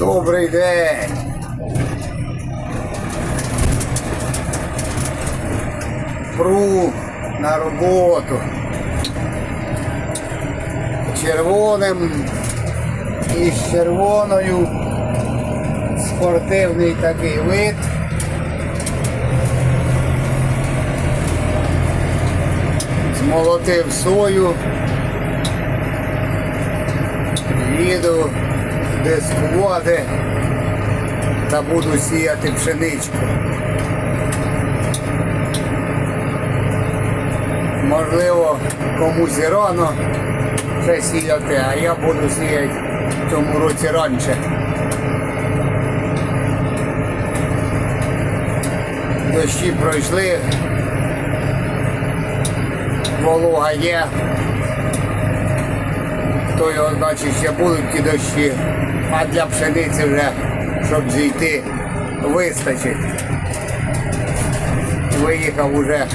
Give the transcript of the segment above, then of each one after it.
Добрий день. Пру на роботу. Червоним і з червоною спортивний такий вид. Змолотив сою. Їду дискувати та буду сіяти пшеничку. Можливо, комусь і рано ще сіяти, а я буду сіяти в цьому році раніше. Дощі пройшли, волога є, то його значить ще будуть ті дощі, а для пшениці вже, щоб зійти, вистачить. Виїхав уже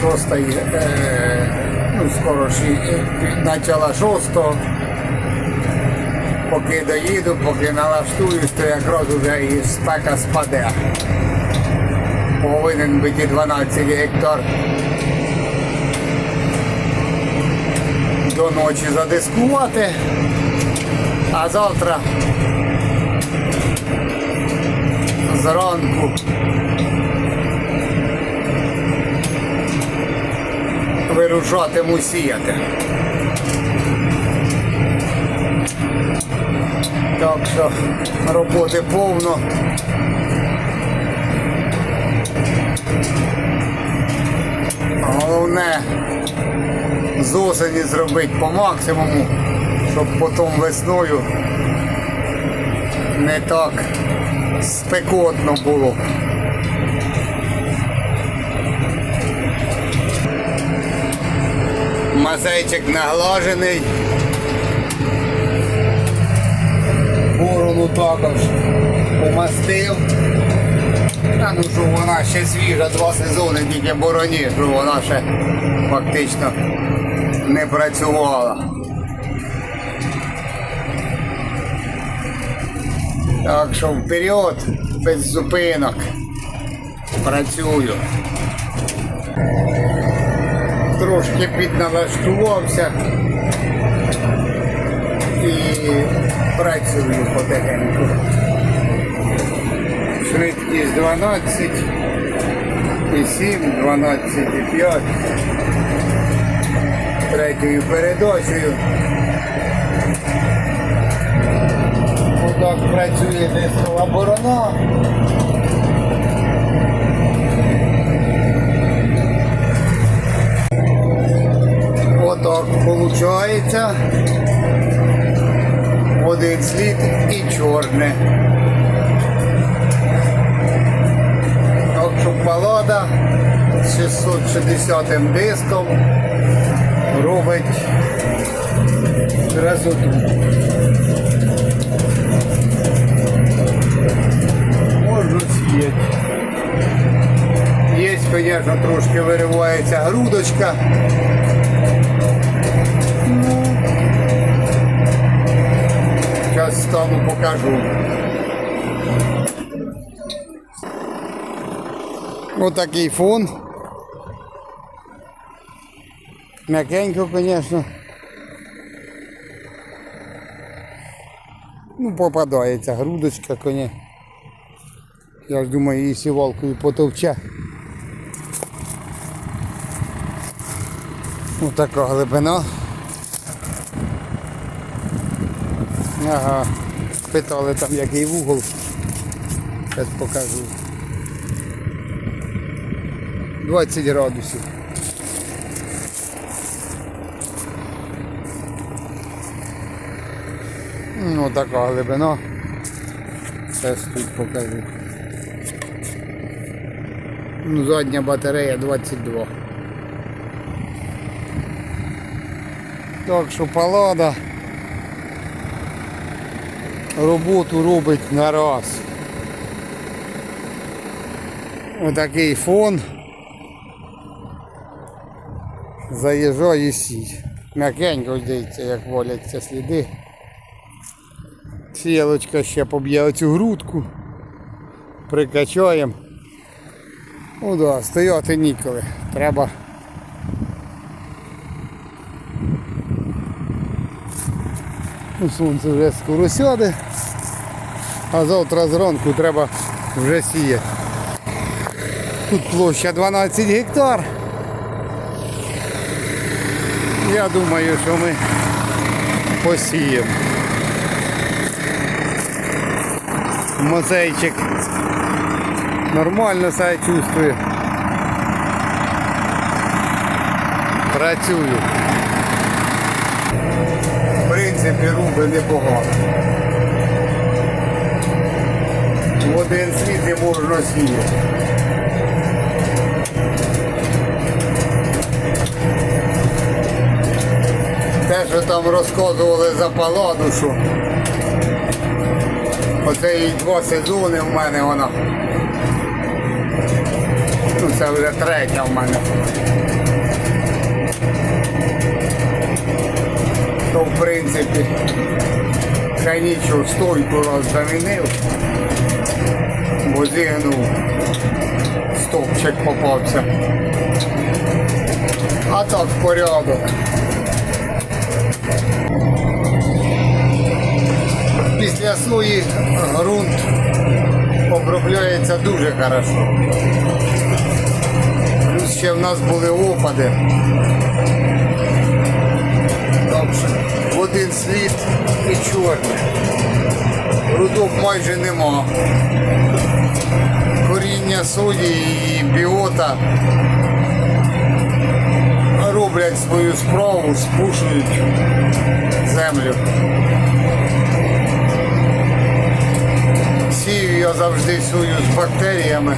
шоста, е, ну скоро і шостого. Поки доїду, поки налаштуюсь, то якраз вже і спека спаде. Повинен бути 12 гектар. До ночі задискувати, а завтра зранку вирушатиму сіяти. Так що роботи повно. Головне з осені зробити по максимуму, щоб потім весною не так спекотно було. Мазейчик наглажений. Борону також помастив. А ну що вона ще свіжа, два сезони тільки бороні, що вона ще фактично не працювала. Так що вперед, без зупинок. Працюю. Трошки підналаштувався і працюю потихеньку. Швидкість 12 і 7, 12 і 5. Третьою передачею. Отак працює дискова борона. Отак виходить. Один слід і чорне. Так що з 660 диском робить красоту. Звісно, трошки виривається грудочка. Зараз стану покажу. Ось такий фон. М'якенько, звісно. Ну, попадається грудочка, коні. Я ж думаю, її сівалкою потовче. Ось така глибина. Ага. Питали там який вугол. Зараз покажу. 20 градусів. Ну така глибина. Зараз тут покажу. Ну, задня батарея 22. Так що палада роботу робить на раз. Отакий фон. Заїжджає сій. М'якенько дивіться, як валяться сліди. Сіялочка ще поб'є оцю грудку. Прикачаємо. Ну да, стояти ніколи. Треба. Сонце вже скоро сяде. А завтра зранку треба вже сіяти. Тут площа 12 гектар. Я думаю, що ми посіємо. Мозейчик нормально себе чувствує. Працюю. Принципі, руби непогано. В один світ не можна сіяти. Те, що там розказували за паладу, що оце і два сезони в мене вона. Ну це вже третя в мене. То в принципі нічого стойку раз замінив, бо зігнув стовпчик попався. А так порядок. Після сої ґрунт обробляється дуже хорошо. Плюс ще в нас були опади. Один слід і чорний. Рудок майже нема. Коріння сої і біота роблять свою справу, спушують землю. Сію я завжди сую з бактеріями.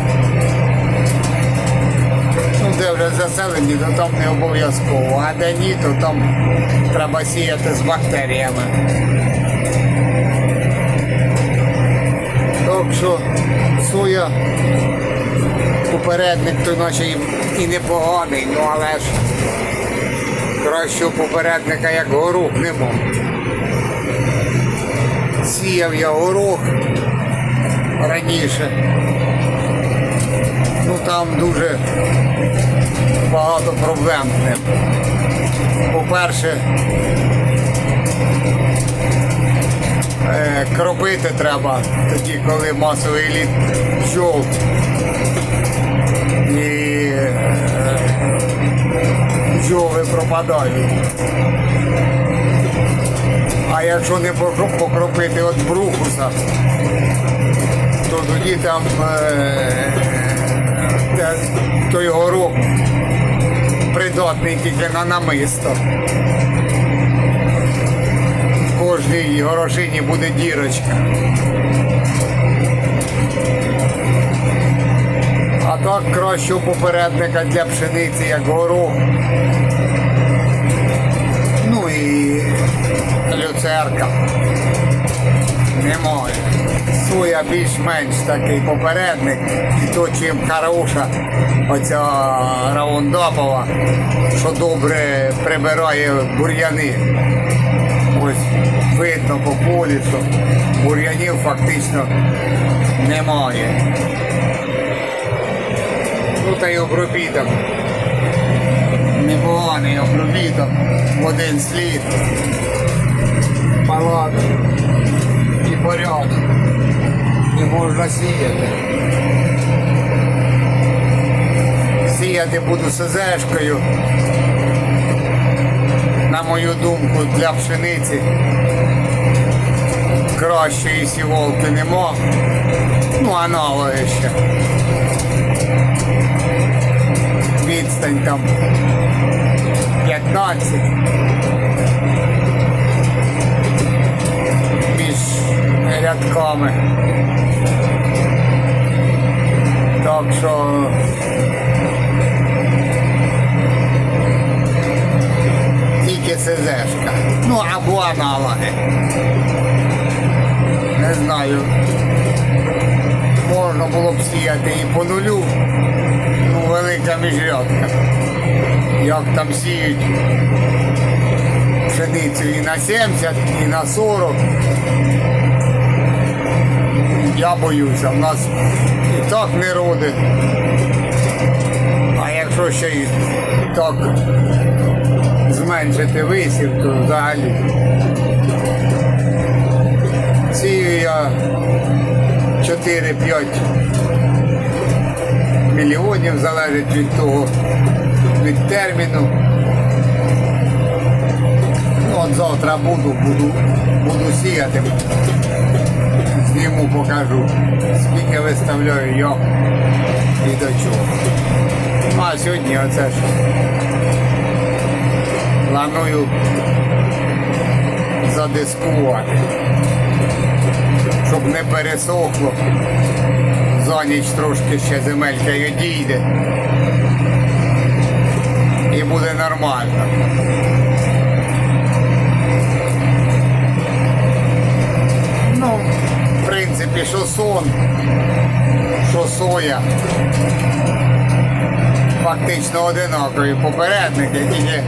Де вже заселені, то там не обов'язково, а де ні, то там треба сіяти з бактеріями. Так що соя попередник, то наче і непоганий, ну але ж кращого попередника, як горох, нема. Сіяв я горох раніше. Ну там дуже багато проблем з. По-перше, е, кропити треба тоді, коли масовий літ пчол. І е, бджоли пропадають. А якщо не покропити від брухуса, то тоді там е, той горох придатний тільки на намисто. В кожній горошині буде дірочка. А так кращого попередника для пшениці, як горох. Ну і люцерка. Немає. Соя більш-менш такий попередник. І то чим хороша оця раундапова, що добре прибирає бур'яни. Ось видно по полі, що бур'янів фактично немає. Ну та й обробіток. Непоганий обробіток один слід. Палат і порядок. Не можна сіяти. Сіяти буду СЗшкою. На мою думку, для пшениці кращої сіволки нема. Ну, аналоги ще. Відстань там 15 було б сіяти і по нулю. Ну, велика міжрядка. Як там сіють пшеницю і на 70, і на 40. я боюся, в нас і так не роди. А якщо ще і так зменшити висів, то взагалі. Сію я 4-5 мільйонів залежить від того, від терміну. Ну, от завтра буду, буду, буду сіяти. Зніму, покажу, скільки виставляю я і до чого. А сьогодні оце ж планую задискувати, щоб не пересохло. За ніч трошки ще земелька й одійде. І буде нормально. Ну, в принципі, що сон, що соя. Фактично одинакові попередники, тільки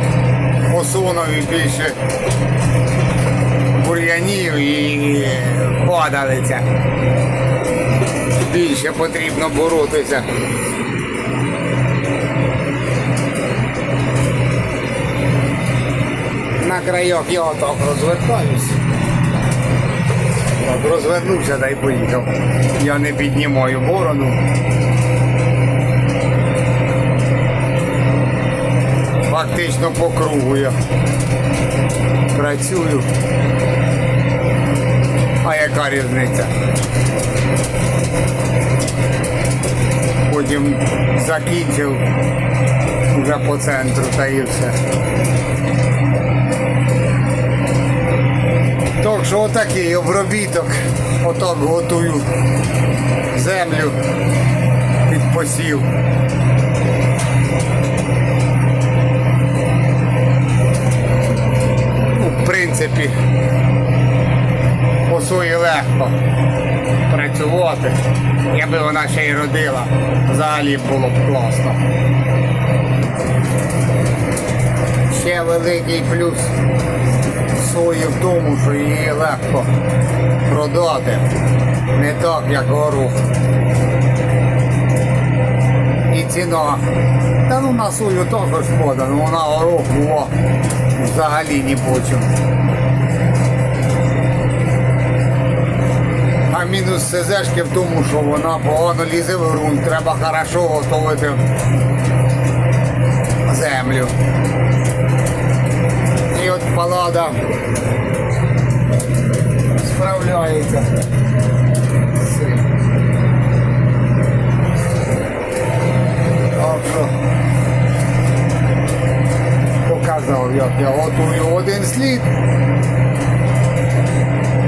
по сонові більше бур'янів і падалиця. Більше потрібно боротися. На краях я отак розвертаюсь. Так, розвернувся та й поїхав. Я не піднімаю борону. Фактично по кругу я працюю. А яка різниця? Потім закінчив вже по центру та і все. Так що отакий обробіток. Отак готую землю під посів. Ну, в принципі, сої легко працювати. Якби вона ще й родила, взагалі було б класно. Ще великий плюс сої в тому, що її легко продати. Не так, як горох. І ціна. Та ну на сою також шкода, ну вона горох була взагалі ні по чому. А мінус СЗшки в тому, що вона погано лізе в ґрунт, треба хорошо готувати землю. І от палада справляється. Так показав, як я готую один слід.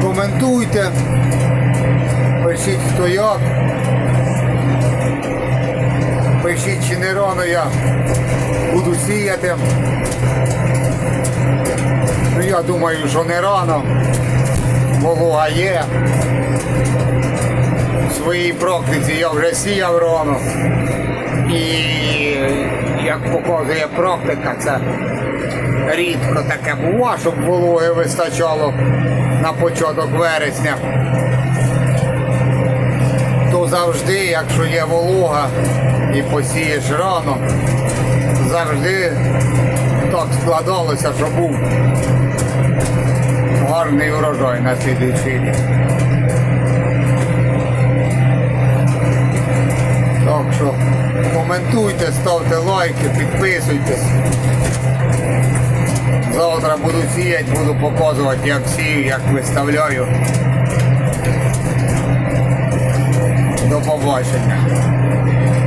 Коментуйте, пишіть хто як. Пишіть, чи не рано я буду сіяти. Ну, я думаю, що не рано. Волога є. В своїй практиці я вже сіяв рано. І як показує практика, це рідко таке бува, щоб вологи вистачало на початок вересня. Завжди, якщо є волога і посієш рано, завжди так складалося, що був гарний урожай на слідуючий рік. Так що коментуйте, ставте лайки, підписуйтесь. Завтра буду сіяти, буду показувати, як сію, як виставляю. До побачення.